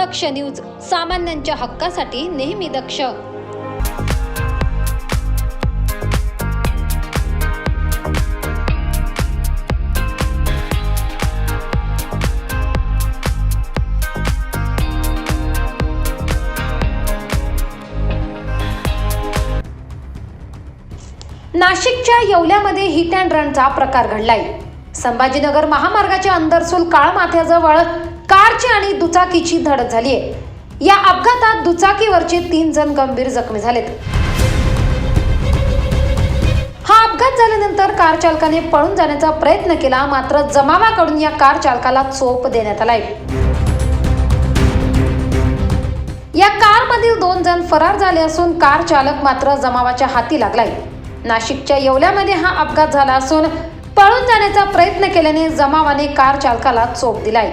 दक्ष news सामान्यांच्या हक्कासाठी नेहमी दक्ष. नाशिकच्या येवल्यामध्ये हिट अँड रनचा प्रकार घडलाय. संभाजीनगर महामार्गाच्या अंदरसूल काळमाथ्याजवळ कारची आणि दुचाकीची धडक झाली आहे या अपघातात दुचाकीवरचे तीन जण गंभीर जखमी झालेत. हा अपघात झाल्यानंतर कार चालकाने पळून जाण्याचा प्रयत्न केला मात्र जमावाकडून या कार चालकाला चोप देण्यात आलाय. या कारमधील दोन जण फरार झाले असून कार चालक मात्र जमावाच्या हाती लागलाय. नाशिकच्या येवल्यामध्ये हा अपघात झाला असून पळून जाण्याचा प्रयत्न केल्याने जमावाने कार चालकाला चोप दिलाय.